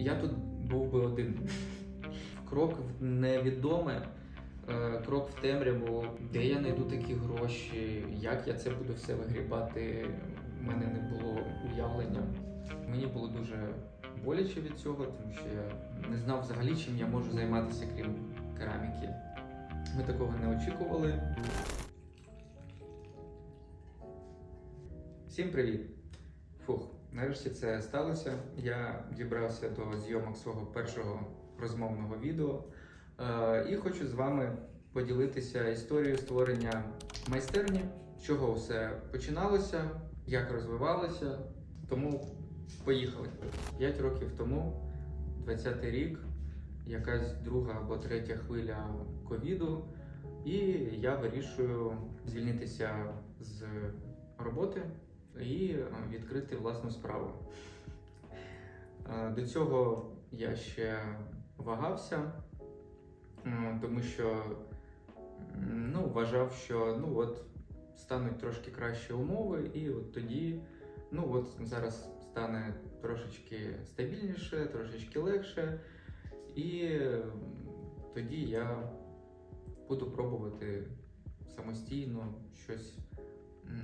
я тут був би один. Крок в невідоме, е, крок в темряву, де я знайду такі гроші, як я це буду все вигрібати. У мене не було уявлення. Мені було дуже боляче від цього, тому що я не знав взагалі, чим я можу займатися, крім кераміки. Ми такого не очікували. Всім привіт! Фух, нарешті це сталося. Я дібрався до зйомок свого першого розмовного відео е, і хочу з вами поділитися історією створення майстерні, з чого все починалося, як розвивалося. Тому поїхали. П'ять років тому, 20-й рік, якась друга або третя хвиля ковіду, і я вирішую звільнитися з роботи і е, відкрити власну справу. Е, До цього я ще вагався, тому що ну, вважав, що ну, от, стануть трошки кращі умови, і от тоді ну, от зараз стане трошечки стабільніше, трошечки легше, і тоді я буду пробувати самостійно щось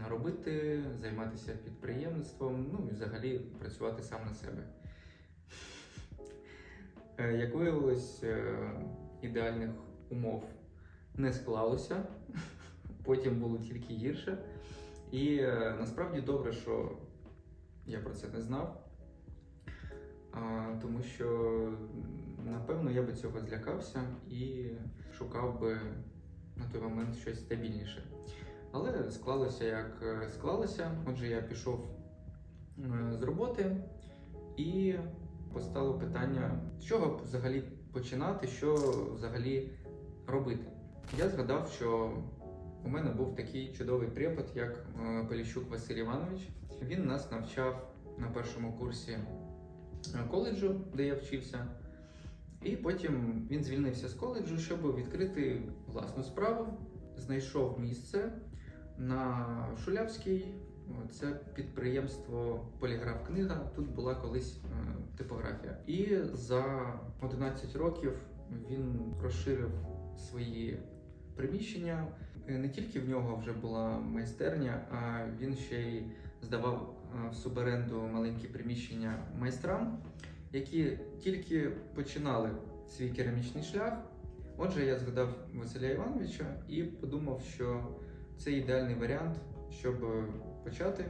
робити, займатися підприємництвом, ну і взагалі працювати сам на себе. Е, Як виявилось, е, ідеальних умов не склалося, потім було тільки гірше. І е, насправді добре, що я про це не знав, тому що напевно я би цього злякався і шукав би на той момент щось стабільніше. Але склалося як е, склалося. Отже, я пішов е, з роботи і постало питання, з чого взагалі починати, що взагалі робити. Я згадав, що у мене був такий чудовий препод, як е, Поліщук Василь Іванович. Він нас навчав на першому курсі коледжу, де я вчився. І потім він звільнився з коледжу, щоб відкрити власну справу. Знайшов місце на Шулявській. Це підприємство Поліграф Книга. Тут була колись е, типографія. І за 11 років він розширив свої приміщення. Е, Не тільки в нього вже була майстерня, а він ще й здавав е, в суборенду маленькі приміщення майстрам, які тільки починали свій керамічний шлях. Отже, я згадав Василя Івановича і подумав, що це ідеальний варіант, щоб почати.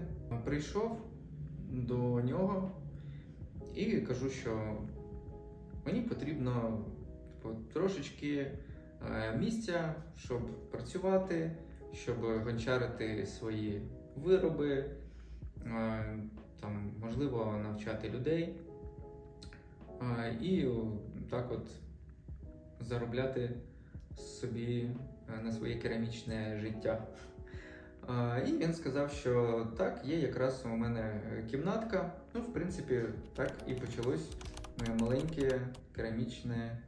Прийшов до нього і кажу, що мені потрібно типу, трошечки е, місця, щоб працювати, щоб гончарити свої вироби, е, там, можливо, навчати людей. Е, І так от заробляти собі е, на своє керамічне життя. І він сказав, що так, є якраз у мене кімнатка. Ну, в принципі, так і почалось моє маленьке керамічне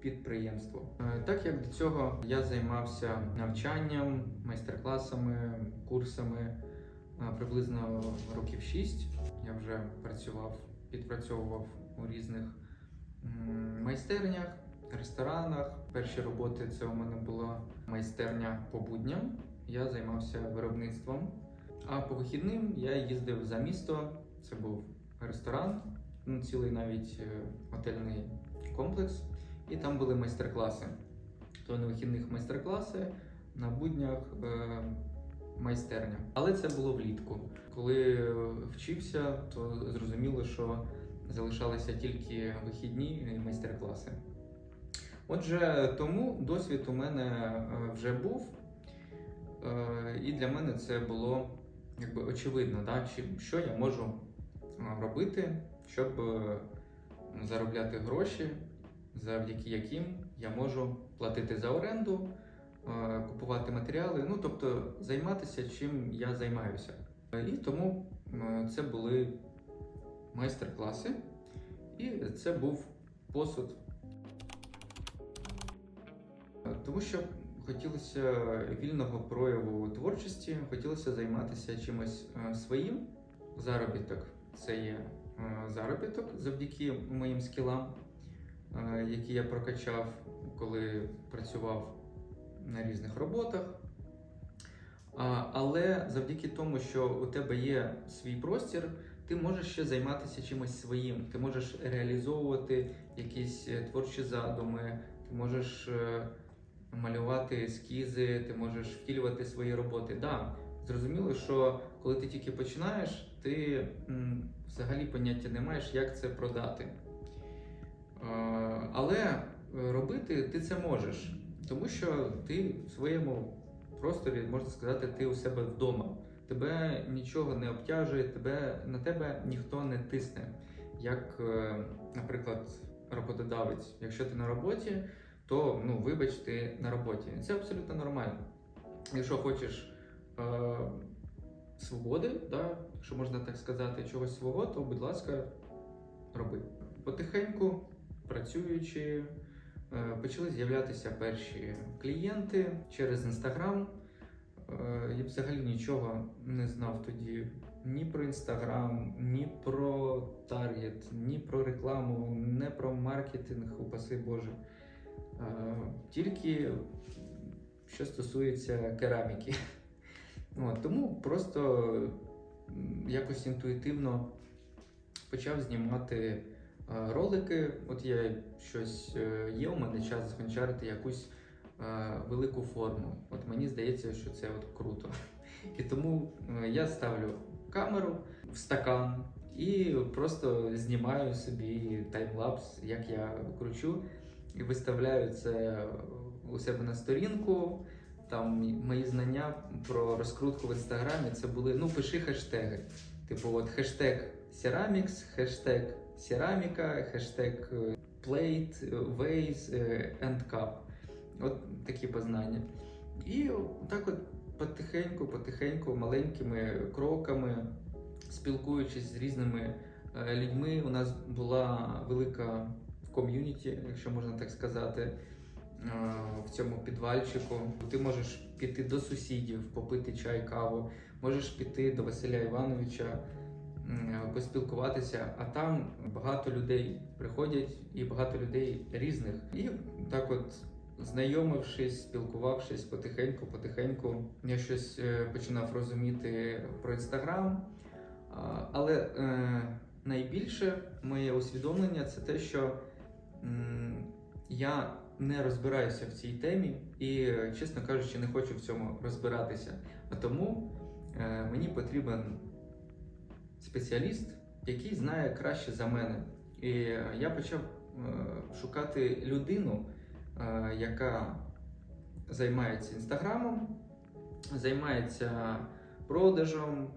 підприємство. Е, Так як до цього я займався навчанням, майстер-класами, курсами е, приблизно років 6. Я вже працював, підпрацьовував у різних майстернях, ресторанах. Перші роботи це у мене була майстерня по будням. Я займався виробництвом. А по вихідним я їздив за місто. Це був ресторан, ну, цілий навіть е, готельний комплекс. І там були майстер-класи. То на вихідних майстер-класи, на буднях е, майстерня. Але це було влітку. Коли е, вчився, то зрозуміло, що залишалися тільки вихідні майстер-класи. Отже, тому досвід у мене е, вже був, Е, і для мене це було якби очевидно, да, що я можу е, робити, щоб заробляти гроші, завдяки яким я можу платити за оренду, купувати матеріали, ну тобто займатися чим я займаюся. І тому це були майстер-класи, і це був посуд. Е, Тому що хотілося вільного прояву творчості, хотілося займатися чимось е, своїм. Заробіток це є е, заробіток завдяки моїм скілам, які я прокачав, коли працював на різних роботах. Але завдяки тому, що у тебе є свій простір, ти можеш ще займатися чимось своїм. Ти можеш реалізовувати якісь творчі задуми, ти можеш малювати ескізи, ти можеш втілювати свої роботи. Да, зрозуміло, що коли ти тільки починаєш, ти взагалі поняття не маєш, як це продати. Але е, робити ти це можеш, тому що ти в своєму просторі, можна сказати, ти у себе вдома. Тебе нічого не обтяжує, тебе, на тебе ніхто не тисне. Як, е, наприклад, роботодавець. Якщо ти на роботі, то ну, вибач, ти на роботі. Це абсолютно нормально. Якщо хочеш е, свободи, да, якщо можна так сказати, чогось свого, то будь ласка, роби. Потихеньку, працюючи, е, почали з'являтися перші клієнти через інстаграм. Е, Я взагалі нічого не знав тоді ні про інстаграм, ні про таргет, ні про рекламу, не про маркетинг, упаси Боже. Е, Тільки що стосується кераміки. От, тому просто якось інтуїтивно почав знімати е, ролики. От я щось е, є у мене час згончарити якусь велику форму. От мені здається, що це от круто. І тому я ставлю камеру в стакан і просто знімаю собі таймлапс, як я кручу, і виставляю це у себе на сторінку. Там мої знання про розкрутку в інстаграмі це були ну пиши хештеги. Типу, от хештег Ceramics, хештег Ceramica, хештег е, Plate, е, е, and Cup. От такі познання. І так от потихеньку, потихеньку, маленькими кроками, спілкуючись з різними е, людьми, у нас була велика ком'юніті, якщо можна так сказати, е, в цьому підвальчику. Ти можеш піти до сусідів, попити чай, каву, можеш піти до Василя Івановича, поспілкуватися, а там багато людей приходять і багато людей різних. І так от. Знайомившись, спілкувавшись потихеньку, потихеньку, я щось е, починав розуміти про інстаграм. Але е, найбільше моє усвідомлення це те, що я не розбираюся в цій темі і, чесно кажучи, не хочу в цьому розбиратися. А тому е, мені потрібен спеціаліст, який знає краще за мене. І я почав е, шукати людину, е, яка займається інстаграмом, займається продажем,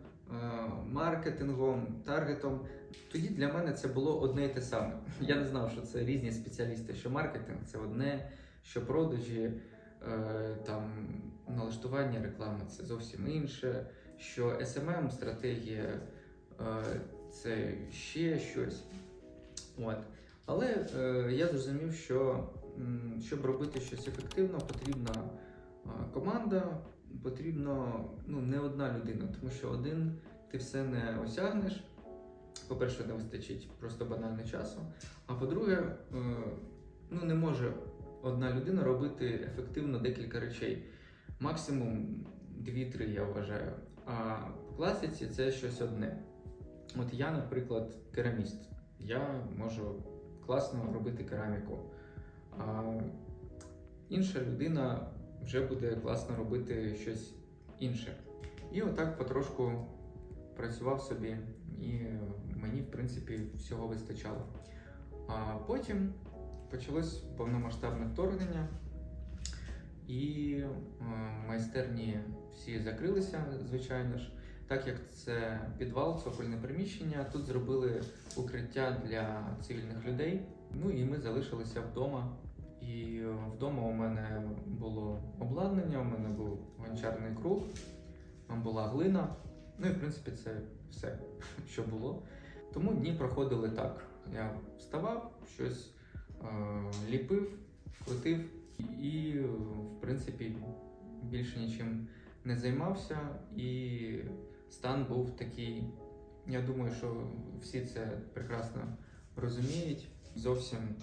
маркетингом, таргетом. Тоді для мене це було одне і те саме. Я не знав, що це різні спеціалісти, що маркетинг це одне, що продажі, е, там налаштування реклами це зовсім інше, що smm стратегія е, це ще щось. От. Але е, я зрозумів, що щоб робити щось ефективно, потрібна команда, потрібно ну, не одна людина, тому що один ти все не осягнеш. По-перше, не вистачить просто банально часу. А по-друге, е, ну, не може одна людина робити ефективно декілька речей. Максимум 2-3, я вважаю. А в класиці це щось одне. От я, наприклад, кераміст. Я можу класно робити кераміку. А інша людина вже буде класно робити щось інше. І отак потрошку працював собі, і мені, в принципі, всього вистачало. А потім почалось повномасштабне вторгнення, і е, майстерні всі закрилися, звичайно ж. Так як це підвал, цокольне приміщення, тут зробили укриття для цивільних людей. Ну і ми залишилися вдома. І е, вдома у мене було обладнання, у мене був гончарний круг, там була глина. Ну і в принципі це все, що було. Тому дні проходили так. Я вставав, щось е, ліпив, крутив і, в принципі, більше нічим не займався. І стан був такий Я думаю, що всі це прекрасно розуміють. Зовсім е,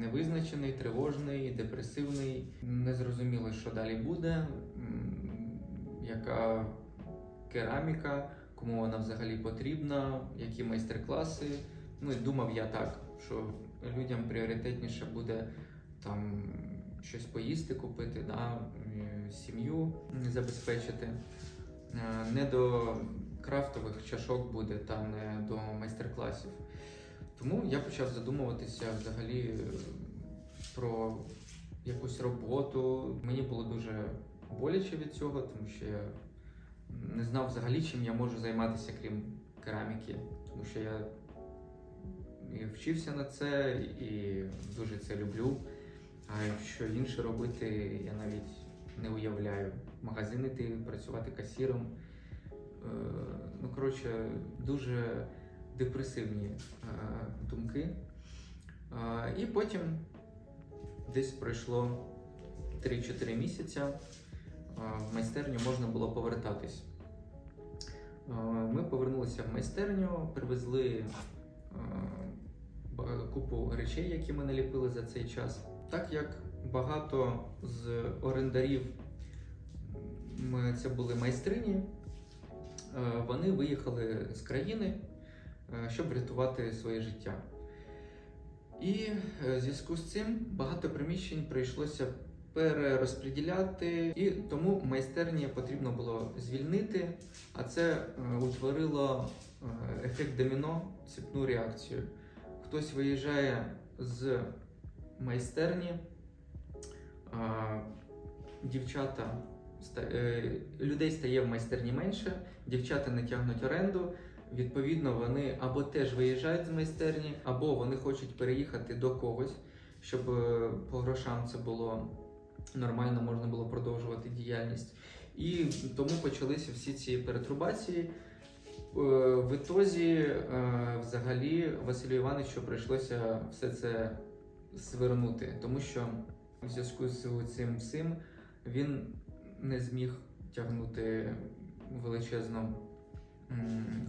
невизначений, тривожний, депресивний. Незрозуміло, що далі буде, яка кераміка, кому вона взагалі потрібна, які майстер-класи. Ну і думав я так, що людям пріоритетніше буде там щось поїсти купити, да, е, сім'ю забезпечити. Е, Не до крафтових чашок буде та не до майстер-класів. Тому я почав задумуватися взагалі е, про якусь роботу. Мені було дуже боляче від цього, тому що я не знав взагалі, чим я можу займатися, крім кераміки, тому що я і вчився на це і дуже це люблю. А що інше робити, я навіть не уявляю. В магазин іти, працювати касіром. Е, Ну, коротше, дуже депресивні е, думки. Е, І потім десь пройшло 3-4 місяця. Е, В майстерню можна було повертатись. Е, Ми повернулися в майстерню, привезли е, купу речей, які ми наліпили за цей час. Так як багато з орендарів це були майстрині, вони виїхали з країни, щоб рятувати своє життя. І в зв'язку з цим багато приміщень прийшлося перерозподіляти, і тому майстерні потрібно було звільнити, а це е, утворило е, ефект доміно, цепну реакцію. Хтось виїжджає з майстерні, дівчата е, людей стає в майстерні менше, дівчата не тягнуть оренду. Відповідно, вони або теж виїжджають з майстерні, або вони хочуть переїхати до когось, щоб по грошам це було нормально, можна було продовжувати діяльність. І тому почалися всі ці перетрубації. Е, В ітозі, е, взагалі, Василю Івановичу прийшлося все це звернути, тому що в зв'язку з цим всім він не зміг тягнути величезну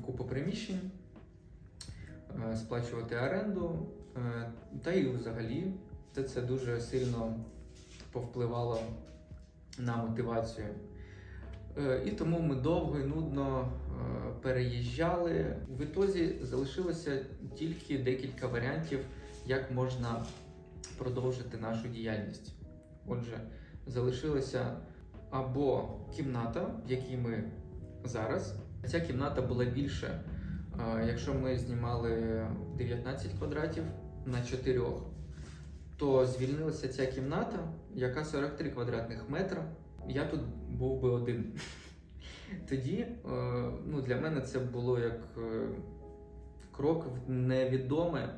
купу приміщень, е, сплачувати оренду, та й взагалі це дуже сильно повпливало на мотивацію. Е, І тому ми довго і нудно е, переїжджали. В ітозі залишилося тільки декілька варіантів, як можна продовжити нашу діяльність. Отже, залишилася або кімната, в якій ми зараз. Ця кімната була більше. Е, Якщо ми знімали 19 квадратів на 4, то звільнилася ця кімната, яка 43 квадратних метра. Я тут був би один. Тоді е, ну, для мене це було як е, крок в невідоме,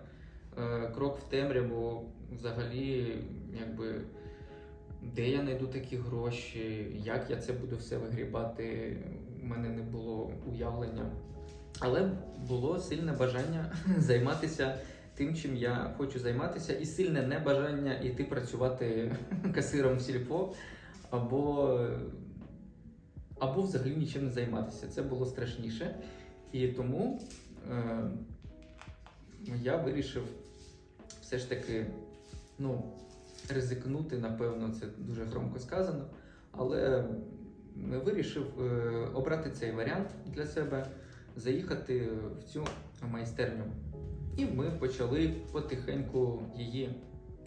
е, крок в темряву, взагалі, якби, де я знайду такі гроші, як я це буду все вигрібати, у мене не було уявлення. Але було сильне бажання займатися тим, чим я хочу займатися, і сильне небажання йти працювати касиром в сільпо або, або взагалі нічим не займатися. Це було страшніше. І тому е, я вирішив все ж таки ну, ризикнути, напевно, це дуже громко сказано, але вирішив е, обрати цей варіант для себе, заїхати в цю майстерню. І ми почали потихеньку її,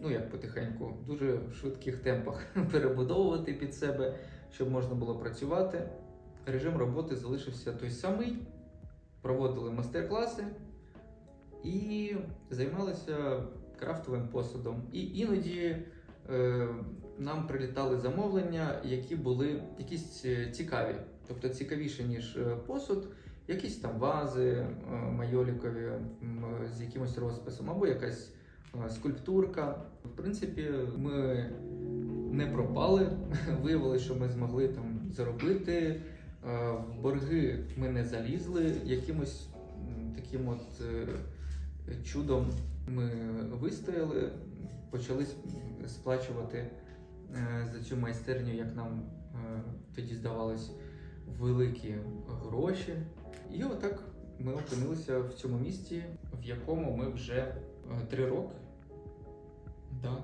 ну як потихеньку, в дуже швидких темпах перебудовувати під себе, щоб можна було працювати. Режим роботи залишився той самий. Проводили майстер-класи і займалися крафтовим посудом. І іноді е, нам прилітали замовлення, які були якісь е, цікаві, тобто цікавіші, ніж е, посуд, якісь там вази е, майолікові з якимось розписом, або якась е, скульптурка. В принципі, ми не пропали. Виявилося, що ми змогли там заробити. Е, В борги ми не залізли. Якимось таким от чудом ми вистояли, почали сплачувати за цю майстерню, як нам тоді здавалось, великі гроші. І отак ми опинилися в цьому місті, в якому ми вже е, три роки. Да,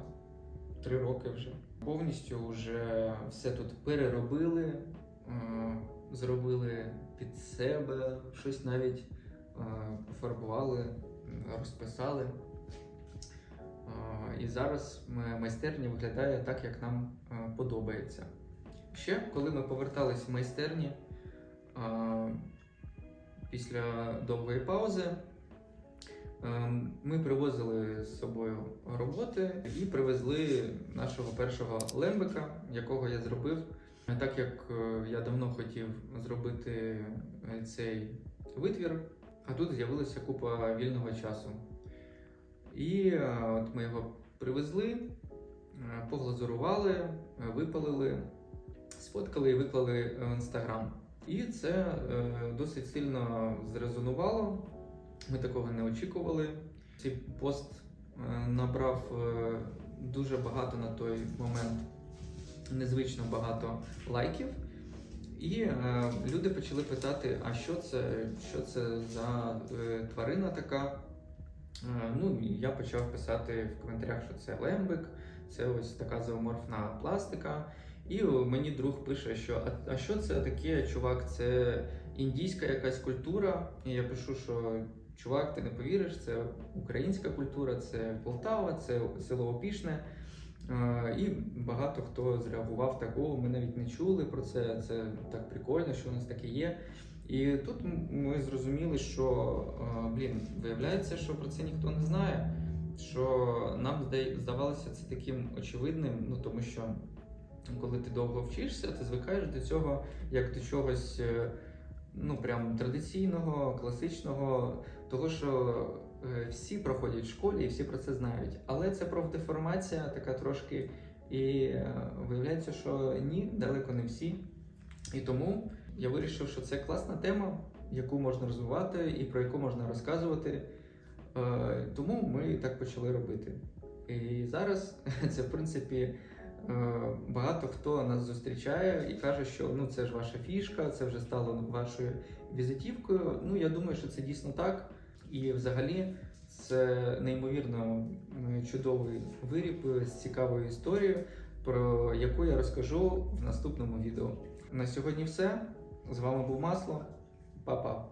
три роки вже. Повністю вже все тут переробили, е, зробили під себе, щось навіть е, пофарбували, розписали. І зараз майстерня виглядає так, як нам подобається. Ще, коли ми повертались в майстерні після довгої паузи, е, ми привозили з собою роботи і привезли нашого першого лембика, якого я зробив. Так як е, я давно хотів зробити е, цей витвір, а тут з'явилася купа вільного часу. І е, от ми його привезли, поглазурували, випалили, сфоткали і виклали в інстаграм. І це е, досить сильно зрезонувало. Ми такого не очікували. Цей пост е, набрав е, дуже багато на той момент, незвично багато лайків. І е, люди почали питати, а що це, що це за е, тварина така. Е, Ну, я почав писати в коментарях, що це лембик, це ось така зооморфна пластика. І мені друг пише, що а, а що це таке, чувак? Це індійська якась культура. І я пишу, що чувак, ти не повіриш, це українська культура, це Полтава, це село Опішне. І багато хто зреагував так, о, ми навіть не чули про це. Це так прикольно, що у нас таке є. І тут ми зрозуміли, що блін, виявляється, що про це ніхто не знає. Що нам здавалося це таким очевидним, ну тому що коли ти довго вчишся, ти звикаєш до цього як до чогось е, ну прям традиційного, класичного, того, що е, всі проходять в школі і всі про це знають. Але це профдеформація така трошки, і е, виявляється, що ні, далеко не всі. І тому я вирішив, що це класна тема, яку можна розвивати і про яку можна розказувати. Тому ми так почали робити. І зараз це, в принципі, багато хто нас зустрічає і каже, що ну це ж ваша фішка, це вже стало вашою візитівкою. Ну, я думаю, що це дійсно так. І взагалі це неймовірно чудовий виріб з цікавою історією, про яку я розкажу в наступному відео. На сьогодні все. З вами був Масло. Па-па.